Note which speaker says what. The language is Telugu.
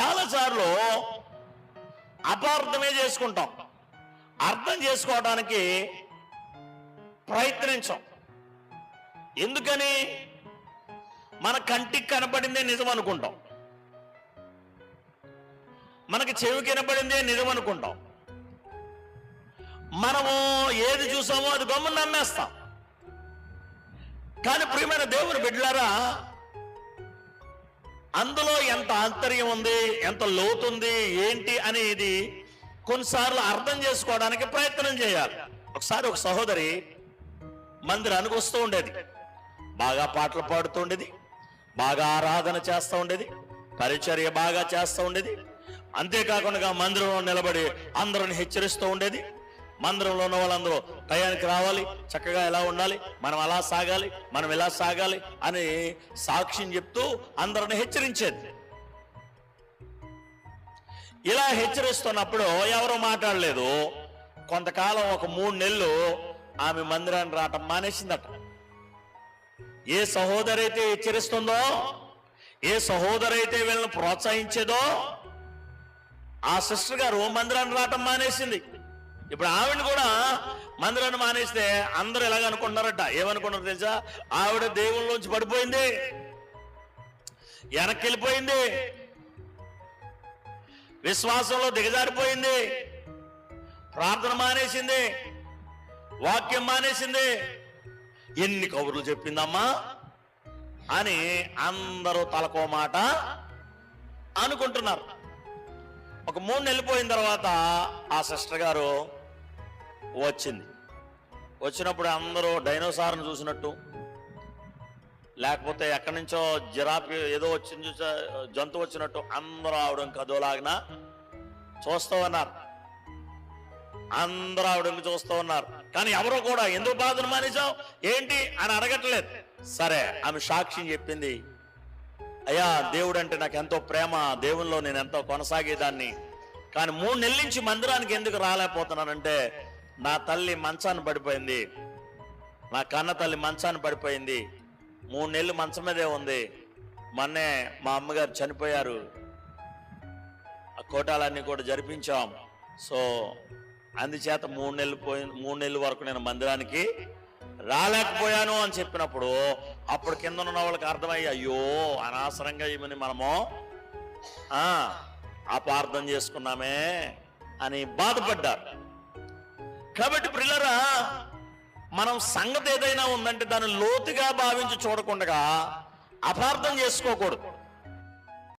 Speaker 1: చాలాసార్లు అపార్థమే చేసుకుంటాం. అర్థం చేసుకోవడానికి ప్రయత్నించాం. ఎందుకని? మన కంటికి కనపడిందే నిజం అనుకుంటాం. మనకి చెవి కనపడిందే నిజం అనుకుంటాం. మనము ఏది చూసామో అది గమ్మున నమ్మేస్తాం. కానీ ప్రియమైన దేవుని బిడ్డలారా అందులో ఎంత ఆంతర్యం ఉంది ఎంత లోతుంది ఏంటి అనేది కొన్నిసార్లు అర్థం చేసుకోవడానికి ప్రయత్నం చేయాలి. ఒకసారి ఒక సహోదరి మందిరానికి వస్తూ ఉండేది. బాగా పాటలు పాడుతూ ఉండేది. బాగా ఆరాధన చేస్తూ ఉండేది. పరిచర్య బాగా చేస్తూ ఉండేది. అంతేకాకుండా మందిరంలో నిలబడి అందరిని హెచ్చరిస్తూ ఉండేది. మందిరంలో ఉన్న వాళ్ళందరూ టయానికి రావాలి చక్కగా ఎలా ఉండాలి మనం అలా సాగాలి మనం ఎలా సాగాలి అని సాక్ష్యం చెప్తూ అందరిని హెచ్చరించేది. ఇలా హెచ్చరిస్తున్నప్పుడు ఎవరు మాట్లాడలేదు. కొంతకాలం ఒక మూడు నెలలు ఆమె మందిరాన్ని రావటం మానేసిందట. ఏ సహోదరైతే హెచ్చరిస్తుందో ఏ సహోదరైతే వీళ్ళని ప్రోత్సహించేదో ఆ సిస్టర్ గారు మందిరాన్ని రావటం మానేసింది. ఇప్పుడు ఆవిడ కూడా మందిరాన్ని మానేస్తే అందరూ ఎలాగ అనుకుంటున్నారట? ఏమనుకుంటారు తెలుసా? ఆవిడ దేవుళ్ళలోంచి పడిపోయింది. వెనక్కి వెళ్ళిపోయింది విశ్వాసంలో దిగజారిపోయింది. ప్రార్థన మానేసింది. వాక్యం మానేసింది. ఎన్ని కబుర్లు చెప్పిందమ్మా? అని అందరూ తలకో మాట అనుకుంటున్నారు. ఒక మూడు నెలలు పోయిన తర్వాత ఆ సిస్టర్ గారు వచ్చింది. వచ్చినప్పుడు అందరూ డైనోసార్ను చూసినట్టు. లేకపోతే ఎక్కడి నుంచో జిరాఫీ ఏదో వచ్చింది జంతువు వచ్చినట్టు అందరూ ఆవిడ కదోలాగిన చూస్తూ ఉన్నారు. అందరూ ఆవిడ చూస్తూ ఉన్నారు? కానీ ఎవరో కూడా ఎందుకు బాధను మానేశావు? ఏంటి? అని అడగట్లేదు. సరే ఆమె సాక్షిని చెప్పింది అయ్యా దేవుడు అంటే నాకు ఎంతో ప్రేమ దేవుల్లో నేను ఎంతో కొనసాగేదాన్ని. కానీ మూడు నెలల నుంచి మందిరానికి ఎందుకు రాలేకపోతున్నానంటే నా తల్లి మంచాన్ని పడిపోయింది. నా కన్న తల్లి మంచాన్ని పడిపోయింది. మూడు నెలలు మంచం మీదే ఉంది. మొన్నే మా అమ్మగారు చనిపోయారు. ఆ కోటాలన్నీ కూడా జరిపించాం. సో అందుచేత మూడు నెలలు పోయి మూడు నెలల వరకు నేను మందిరానికి రాలేకపోయాను అని చెప్పినప్పుడు అప్పుడు కింద ఉన్న వాళ్ళకి అర్థమయ్యి అయ్యో అనవసరంగా ఈమెని మనము అపార్థం చేసుకున్నామే అని బాధపడ్డారు. కాబట్టి పిల్లరా మనం సంగతి ఏదైనా ఉందంటే దాన్ని లోతుగా భావించి చూడకుండా అపార్థం చేసుకోకూడదు.